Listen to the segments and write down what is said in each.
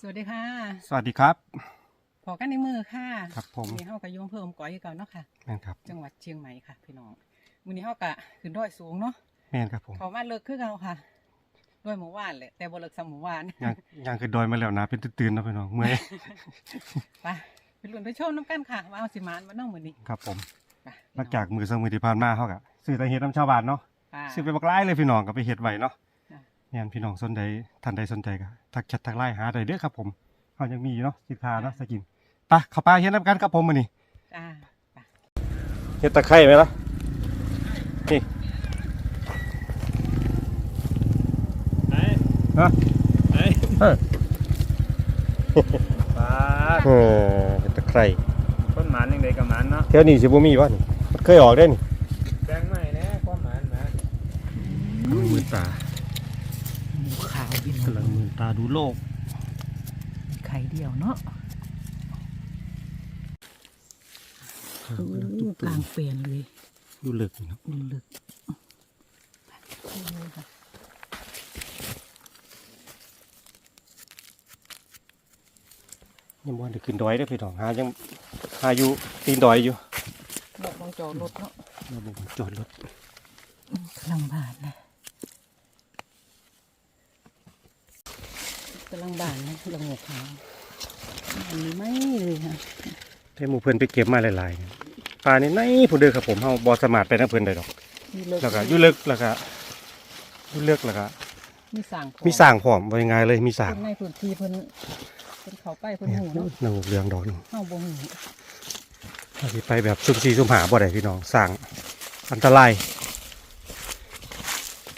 สวัสดีค่ะ สวัสดีครับ พอกันในมือค่ะครับผมวันนี้เฮากับยงเพิ่มก้อยก่อนเนาะค่ะแม่นครับ จังหวัดเชียงใหม่ค่ะพี่น้องวันนี้เฮากะขึ้นดอยสูงเนาะแม่นครับผมเขามาเลิกคือเก่าค่ะดอยหมู่บ้านแหละแต่บ่เลิกสำหมู่บ้านยังยังเคยดอยมาแล้วนะเป็นตื่นๆเนาะพี่น้องเมื่อยไปไปลุ้นไปชมน้ำกันค่ะว่าเอาสิมานมาเนาะมื้อนี้ครับผมไปหลังจากมือสองมือที่ผ่านมาเขากะซื้อแต่เห็ดน้ำชาวบ้านเนาะค่ะซื้อไปบักไล่เลยพี่น้องก็ไปเห็ดไว้เนาะ จ้ะแม่นพี่น้องสนใจท่านใดสนใจก็ทักแชททักไลน์หาได้เด้อครับผมเขายังมีอยู่เนาะสินค้าเนาะสกินไปเข้าไปเห็ดน้ำกันครับผมมื้อนี้จ้าไปเห็ดตะไคร้ไหมล่ะนี่ไหนฮะไหนเออปลาเออเห็ดตะไคร้ต้นหมานยังไงกับหมานเนาะแถวนี้สิบ่มีวะนี่มันเคยออกได้นี่แบงไม่นะความหมานนะมือตาห มูขาวพี่น้กำลังมือตาดูโลก ไข่เดียวเนาะโอ้กลางเปลี่ยนเลย ดูเลิกเนาะอุ่นลึกโอ้ค่ะยังบ่ได้ขึ้นดอยเด้อพี่น้องหายังหาอยู่ตีนดอยอยู่บอกลองจอดรถเนาะเราบ่จอดรถกำลังบานนะ กำลังบานนะกำลังหัวขาวอันนี้ไม่เลยค่ะแต่หมู่เพิ่นไปเก็บมาหลายๆปลานี่ไหนผู้เด้อครับผมเฮาบ่สามารถไปนำเพิ่นได้ดอกมีเลิกแล้วก็อยู่ลึกแล้วก็อยู่ลึกแล้วก็มีสั่งมีสร้างพร้อมว่าง่ายๆเลยมีสร้างคนในพื้นที่เพิ่นเพิ่นเขาใกล้เพิ่นหูเนาะนางเรืองดอกหนึงเฮาบ่หูถ้าสิไปแบบซุ่มสี่ซุ่มหาบ่ได้พี่น้องสร้างอันตราย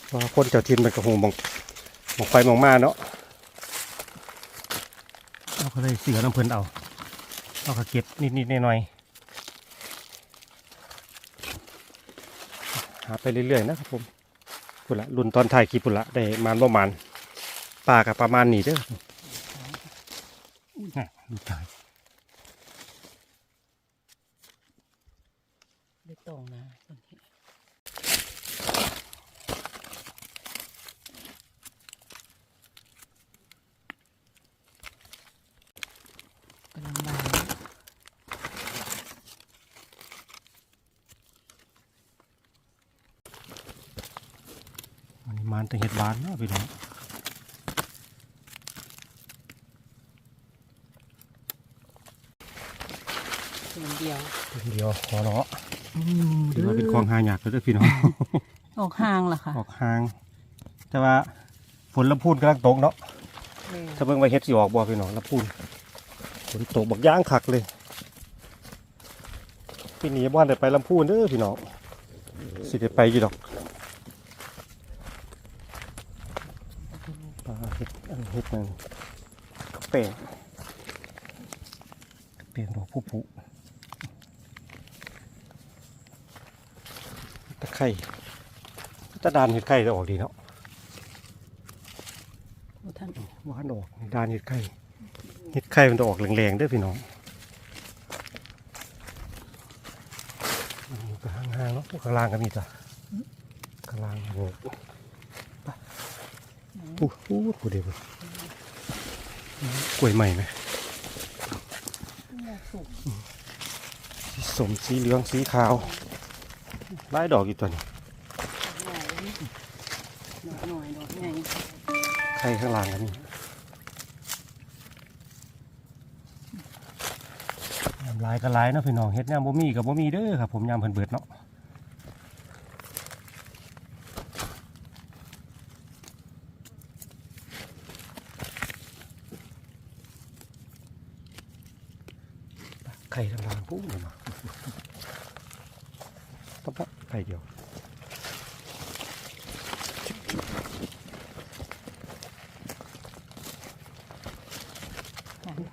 เพราะว่าคนเจ้าถิ่นมันก็ฮู้หมองหมองไฟหมองมาเนาะ เอาก็เลยเสือน้ำเพลินเอาเราก็เก็บนิดๆหน่อยๆหาไปเรื่อยๆนะครับผมปุ่นละรุ่นตอนถ่ายคลิปพุ่นละได้มานบ่มาณปลากับประมาณนี้เด้อน่ะลูตาย ได้ตรงนะคนนี้กำลังบานนะ อันนี้ มันแต่เห็ดบานเนาะพี่น้องส่วนเดียวเดียวขอเนาะอืมถือว่าเป็นคลองหายากเลยเด้อพี่น้อง ออกห่างล่ะค่ะ ออกห่าง แต่ว่าฝนลำพูนกำลังตกเนาะแม่ถ้าเบิ่งไว้เฮ็ดสิออกบ่พี่น้องลำพูนฝนตกบักย่างคักเลยปีนี้บ่ทันได้ไปลำพูนเด้อพี่น้องสิได้ไปอยู่ดอกปลา เฮ็ดอันเฮ็ดนั่นกระแป้งกระแป้งดอกผู้ผู้ตะไคร้ตะดานเห็ดไข่จะออกดีเนาะบ่ท่านว่านออกดานเห็ดไข่เห็ดไข่มันจะออกแรงๆด้อพี่น้องอันนี้ก็ห่างๆเนาะข้างล่างก็มีจ้ะข้างล่างโอ้โห อู้หูกูเดียวก่อนกล้วยใหม่ไหมสุกสีสมสีเหลืองสีขาวไล่ดอกอีกตัวนี้หน่อยดอกใหญ่ไข่ข้างล่างก็มียำลายก็ลายเนาะพี่น้องเฮ็ดยำบ่มีกับบ่มีเด้อครับผมยำเพิ่นเบิดเนาะ ไข่ทางล่างปุ๊บเลยมาปั๊บปั๊บไข่เดียวเห็นบอกเลย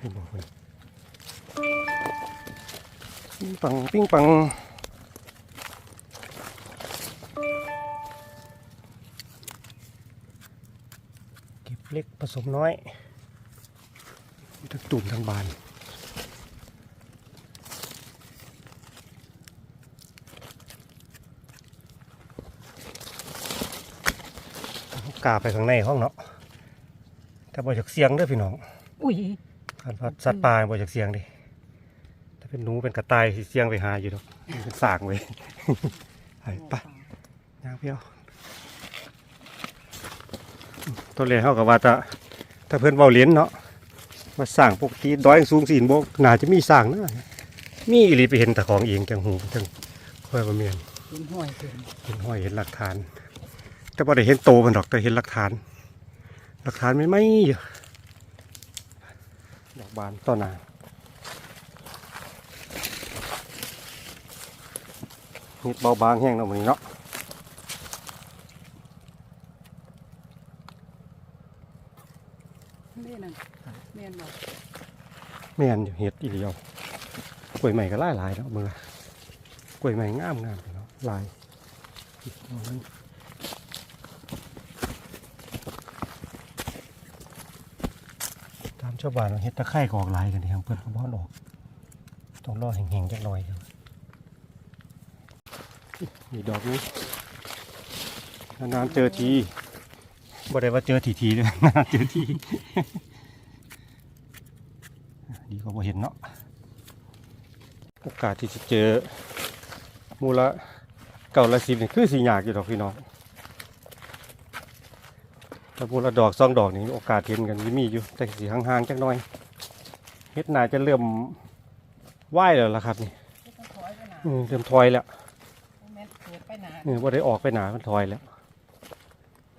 ปิ้งปังปิ้งปังเก็บเล็กผสมน้อยมีทั้งตุ่มทั้งบานกาไปข้างในห้องเนาะแต่บ่จากเสียงเด้อพี่น้องอุ้ย คันพัดสัตว์ป่าบ่จากเสียงดิถ้าเป็นหนูเป็นกระต่ายสิเสียงไปหาอยู่ดอกมันเป็นสากเว้ยไปไปย่างเพียวตัวเลขเขากับว่าจะถ้าเพื่อนเบาเหรียญเนาะมาสร้างปกติดอยสูงสีนบกน่าจะมีสร้างนะมีอีหลีไปเห็นแต่ของเองจังหูจังค่อยมาเมียนเป็นห้อยเกินเห็นห้อยเห็นหลักฐาน แต่พอได้เห็นโตมันดอกแต่เห็นหลักฐาน หลักฐานไม่ไม่อยู่ ดอกบานต้นนาเห็ดเบาบางแห้งเนาะมันนี้เนาะนี่นั่นแม่นบอกแม่นอยู่เห็ดอีเดียวกล้วยใหม่ก็หลายหลายๆเนาะมือกล้วยใหม่งามงามเนาะหลายเอามันตาม ชาวบ้านเราเห็ดตะไคร่ก็ออกหลายกันที่ทางเพื่อนเขาบ้านออกต้องรอแห้งๆจักหน่อยครับมีดอกนี้นานๆเจอทีบ่ได้ว่าเจอทีทีๆเลยนานๆเจอทีดีกว่าบ่เห็นเนาะโอกาสที่จะเจอมูละเก่าละสิบนี่คือสีหยากอยู่ดอกพี่น้อง แต่มูละดอกสองดอกนี่โอกาสเห็นกันมีอยู่แต่สีห่างๆจักหน่อยเฮ็ดนาจะเริ่มไหวแล้วล่ะครับนี่ต้องถอยไปหนาอืมเริ่มถอยแล้วแม่นเกิดไปหนานี่ว่าได้ออกไปหนามันถอยแล้ว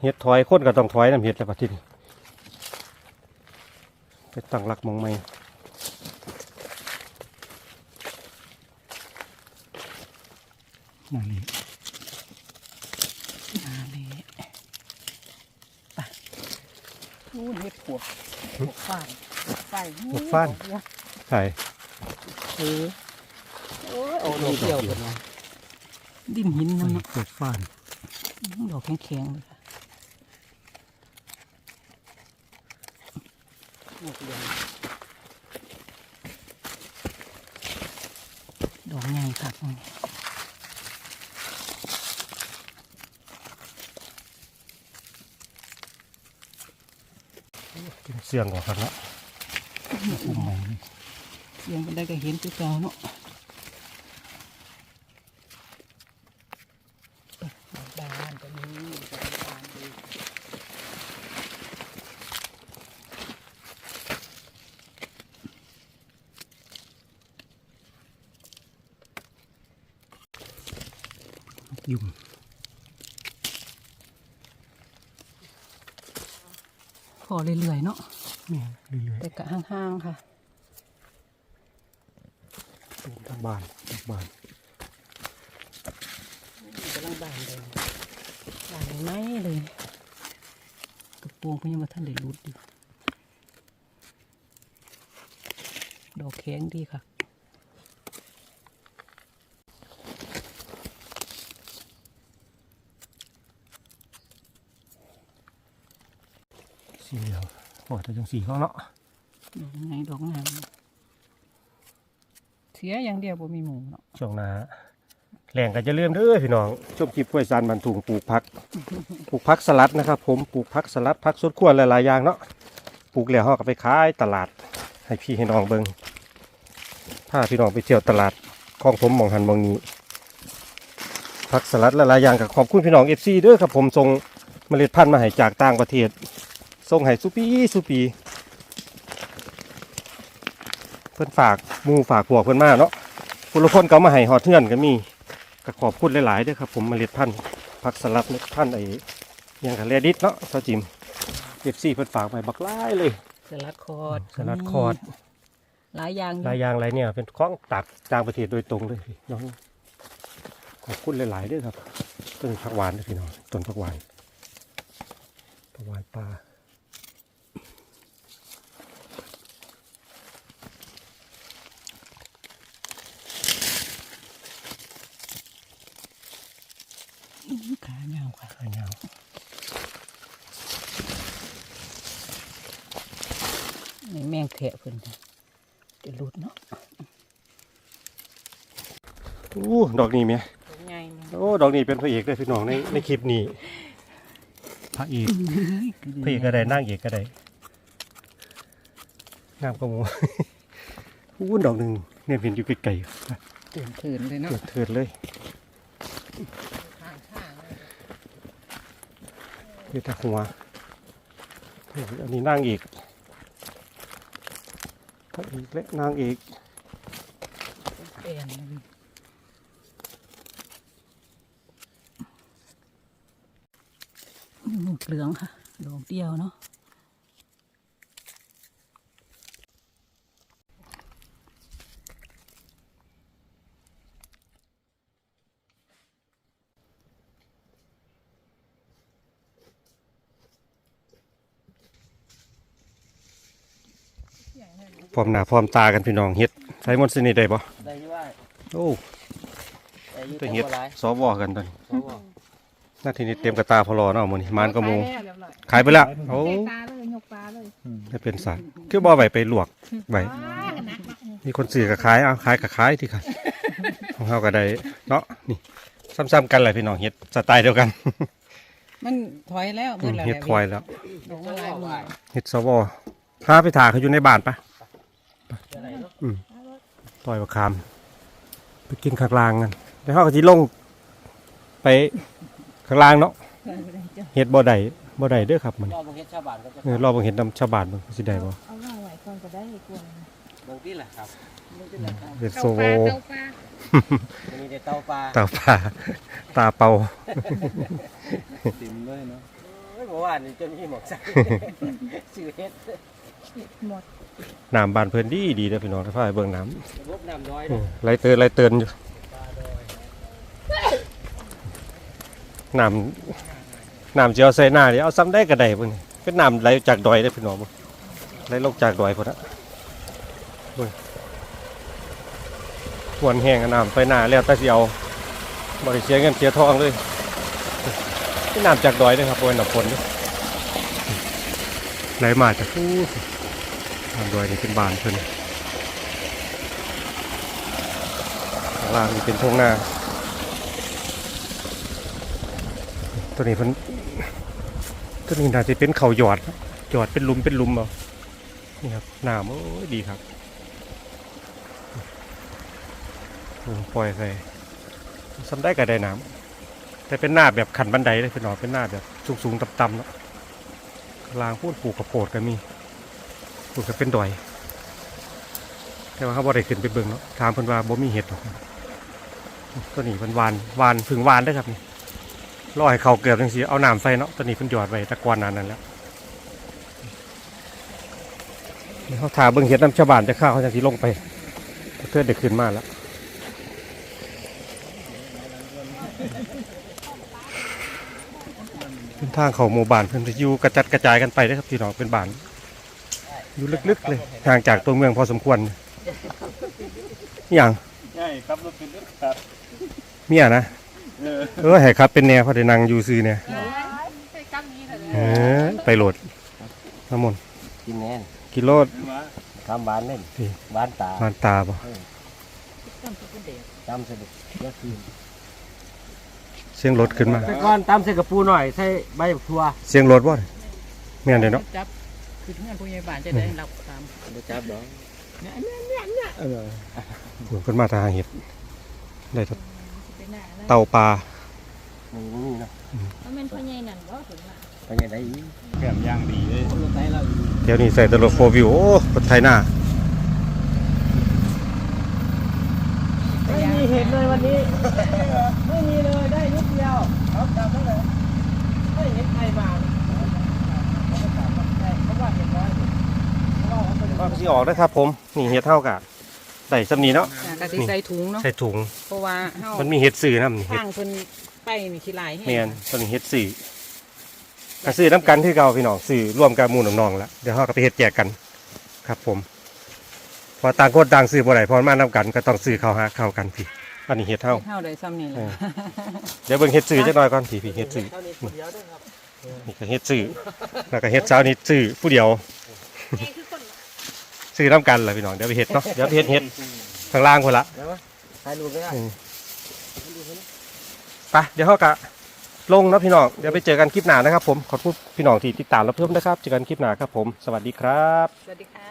เฮ็ดถอยคนก็ต้องถอยน้ำเฮ็ดแล้วปะที่นี่ไปตั้งหลักมองไม่นั่นนี่หนาเลยไป อู้เห็ดปวกปวกฝ้ายปวกฝ้ายพวกฟ้าน ใช่เออโอ้ยโอ้ยเดียวเป็นไงดินหินนั่นเนาะพวกฟ้านดอกแข็งๆเลยค่ะดอกใหญ่ดอกใหญ่ค่ะตรงนี้ กิน เสียงกว่าครับเนาะอุ้มใหม่นี่เสียงเป็นได้ก็เห็นตัวเก่าเนาะบ้านก็มีบ้านดียุ่ง พอเรื่อยๆเนาะนี่เรื่อยแต่กะห่างๆค่ะๆเป็นทางบ้านทางบ้านกำลังบานเลยบานไหมเลยกระโปรงเพิ่งยังมาท่านได้รุดอยู่ดอกแข็งดีค่ะ สีเหลืองโอ้แต่จังสีเขาเนาะดอกไงดอกงามเสียอย่างเดียวบ่มีหมูเนาะช่วงหนาแหล่งก็จะเริ่มเด้อพี่น้องชมคลิปกล้วยซานบันทุงปลูกผักปลูกผักสลัดนะครับผมปลูกผักสลัดผักสดครัวหลายๆอย่างเนาะปลูกแล้วเขาก็ไปขายตลาด ให้พี่ให้น้องเบิงพาพี่น้องไปเที่ยวตลาดคลองผมหมองหันหมองนี้ผักสลัดหลายๆอย่างกับขอบคุณพี่น้องเอฟซีเด้อครับผมส่งเมล็ดพันธุ์มาให้จากต่างประเทศ ส่งให้สุปีสุปี เพิ่นฝากหมูฝากพวกเพิ่นมาเนาะผู้ละคนก็เอามาให้หอดเทือนก็มีก็ขอบคุณหลายๆเด้อครับ ผมเมล็ดพันธุ์ผักสลัดเมล็ดพันธุ์ไอ้หยังกับเรดิตเนาะซาจิมเอฟซีเพิ่นฝากไปบักหลายเลยสลัดคอร์ดสลัดคอร์ดหลายอย่างอยู่หลายอย่างหลายเนี่ยเป็นของตักต่างประเทศโดยตรงเลยพี่น้องขอบคุณหลายๆเด้วยครับต้นผักหวานเด้อพี่น้องต้นผักหวานผักหวานปลา ขายาว ค่ะขายยาวนี่แมงแทะเพิ่นค่ะจะรุดเนาะอู้ดอกนี้ไหมดอกใหญ่โอ้ดอกนี้เป็นพระเอกเลยพี่น้องในในคลิปนี้พระเอกพระเอกก็ได้นางเอกก็ได้งามกว่าหมูอู้ดอกหนึ่งเนี่ยเห็นอยู่ไกลๆเตือนคืนเลยเนาะเกิดเถิดเลย ข้างข้างเลย เกิดแต่หัวอันนี้นางเอกพระเอกและนางเอกเปลี่ยนเหลืองค่ะดอกเดียวเนาะ ร้อมหน้าพร้อมตากันพี่น้องเฮ็ดใช้มนต์สนิทได้ปะได้อยี่ว่าโอ้ได้อยี่ได้ตัวเฮ็ดบ่หลายสวกันตอนนี้เขาบอกหน้าที่นี้เต็มกระตาพอรอเนาะมื้อนี้มานก็หมูขายแล้วเรียบร้อยขายไปแล้วโอ้เทตาเลยยกตาเลยได้เป็นสัตว์คือบ่ไว้ไปลวกไว้ว้ากันนักเนาะมีคนซื้อก็ขายเอาขายก็ขายที่ค่ะของเฮาก็ได้เนาะนี่ซ้ำๆกันแหละพี่น้องเฮ็ดสไตล์เดียวกันมันถอยแล้วอืเมื่อมไหร่เฮ็ดคอยแล้วดอกมาหลายหมื่นเฮ็ดสวพาไปถ่าเขาอยู่ในบ้านปะ อืมต่อยประคาม ไปกินข้างล่างกันแล้วเขาก็สิลง ไปข้างล่างเนาะเฮ็ดบ่ได้บ่ได้เด้อครับมันรอบมึงเฮ็ดชาวบ้านก็จะเออรอบ่เห็นนำชาวบ้านมันสิได้บ่เอาล่าไหวก่อนก็ได้กลัวบางที่แหละครับเฮ็ดเตาโซโวปลาเตาปลามีแต่เตาปลาตาปลาตาเป่าติ่มเลยเนาะเฮ้ยเมื่อวานนี่จนมีหมอกใส่ซื้อเฮ็ด หมดน้ำบ้านเพิ่นดีดีเด้อพี่น้องถ้าพาไปเบิ่งน้ำรบน้ำน้อยอืนะมไหลเตือนไหลเตือนอยู่น้ำน้ำสิเจียวใส่หน้านี่เอาซ้ำได้ก็ได้เพิ่นเป็นน้ำไหลจากดอยได้อพี่น้องเบิ่งไหลลงจากดอยพุ่นน่ะเบิ่งหวนแห้งอะน้ำไปหน้าแล้วแต่สิเอาบ่ได้เสียเงินเสียทองเลยนี่น้ำจากดอยเด้อครับบ่แม่นน้ำฝนเด้อไหลมาจากฟูน้ำ ดอยนี่เป็นบานเพิ่นข้างล่างนี่เป็นทุ่งนาตัวนี้เพิ่นตัวนี้น่าจะเป็นเขาหยอดหยอดเป็นลุมเป็นลุมเอานี่ครับหน้ำโอ้ยดีครับโอ้ปล่อยใส่ซ้ำได้ก็ได้น้ำแต่เป็นหน้าแบบขันบันไดเลยเป็นหนอเป็นหน้าแบบสูงๆต่ำๆเนาะข้างล่างพูดปลูกกระโปดก็มี ปลูกก็เป็นดอย แต่ว่าเขาบ่ได้ขึ้นไปเบิ่งเนาะถามเพิ่นว่าบ่มีเห็ดหรอกตัวนี้เพิ่นวานวานผึ่งวานได้ครับนี่รอให้เขาเกือบจังซี่เอาน้ำใส่เนาะตัวนี้เพิ่นหยอดไว้ตะกอนนั้นนั่นแล้วเขาถาเบิ่งเห็ดน้ำชาวบ้านจะข้าเขาจังสิลงไปเพื่อได้ขึ้นมาแล้วเป็นทางเขาหมู่บ้านเพิ่นจะอยู่กระจัดกระจายกันไปเด้ครับพี่น้องเป็นบ้าน อยู่ลึกๆเลยห่างจากตัวเมืองพอสมควรอหย่างใช่ครับรถเป็นรถครับเมียนะเออเออให้ครับเป็นแนวพอได้นั่งอยู่ซื้อเนี่ยไปกังนี้เถอะเออไปโหลดน้ำมนต์กินแน่นกิโลมาทำหวานเล่นนี่หวานตามันตาบ่ต้นทุเรียนตำสะดุกยอดคืนเสียงรถขึ้นมาแต่ก่อนตำใส่กระปูหน่อยใส่ใบบักทั่วเสียงรถบ่แม่นเด้เนาะจับ คือเพื่อนผู้ใหญ่บ้านจะได้รับตามบ่จับดอกเนี่ยเนี่ยเนี่ยเนี่ยเออโอ้เพิ่นมาทางเห็ดได้แต่เป็นหน้าแล้วเต่าปลานี่นี่เนาะมันเป็นพ่อใหญ่นั่นบ่ถึงว่าไปยังไงอีกแก้มย่างดีเลยคนรถไถเราอีกเดี๋ยวนี้ใส่แตรถโฟวิวโอ้รถไถนาไม่มีเห็นเลยวันนี้ ไม่มีเลยได้นิดเดียวเขาจับได้เลยไม่เห็นใครมาเขาว่าเห็นน้อยเขา ว่าเขาเป็นก็สิออกนะครับผมนี่เห็ดเท่ากับได้สำนีเนาะกะสิใส่ถุงเนาะใส่ถุง เพราะว่าเฮามันมีเห็ดสื่อนํนี่เห็ดข้างเพิ่นไปนี่ขี้ลายให้เมียนตัวนี้เฮ็ดสื่อก็ซื้อน้ำกันที่เก่าพี่น้องซื้อร่วมกับหมู่น้องๆแล้วเดี๋ยวเราก็ไปเฮ็ดแจกกันครับ ผมพอต่างคนต่างซื้อบ่ได้พอมานํกันก็ต้องซื้อเข้าหาเข้ากันพี่อันนี้เฮ็ดเฮาเฮาได้ซ้ำนี่แหละเออ เดี๋ยวเบิ่งเฮ็ดสื่อจักหน่อยก่อนพี่พี่เฮ็ดสื่อเท่านี้คนเดียวด้วยครับนี่ก็เฮ็ดสื่อแล้วก็เฮ็ดเช้านี้สื่อผู้เดียว ซื้อน้ำกันล่ะพี่น้องเดี๋ยวไปเห็ดเนาะเดี๋ยวเห็ดเห็ดทางล่างคนละแล้วถ่ปก็ไไปเดี๋ยวเขากะลงนะพี่น้องเดี๋ยวไปเจอกันคลิปหน้านะครับผมขอบคุณพี่น้องที่ติดตามและเพิ่มนะครับเจอกันคลิปหน้าครับผมสวัสดีครับสวัสดีค่ะ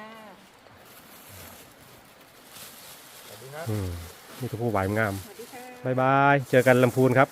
นี่คือผู้หวายงามบายบายเจอกันลำพูนครับ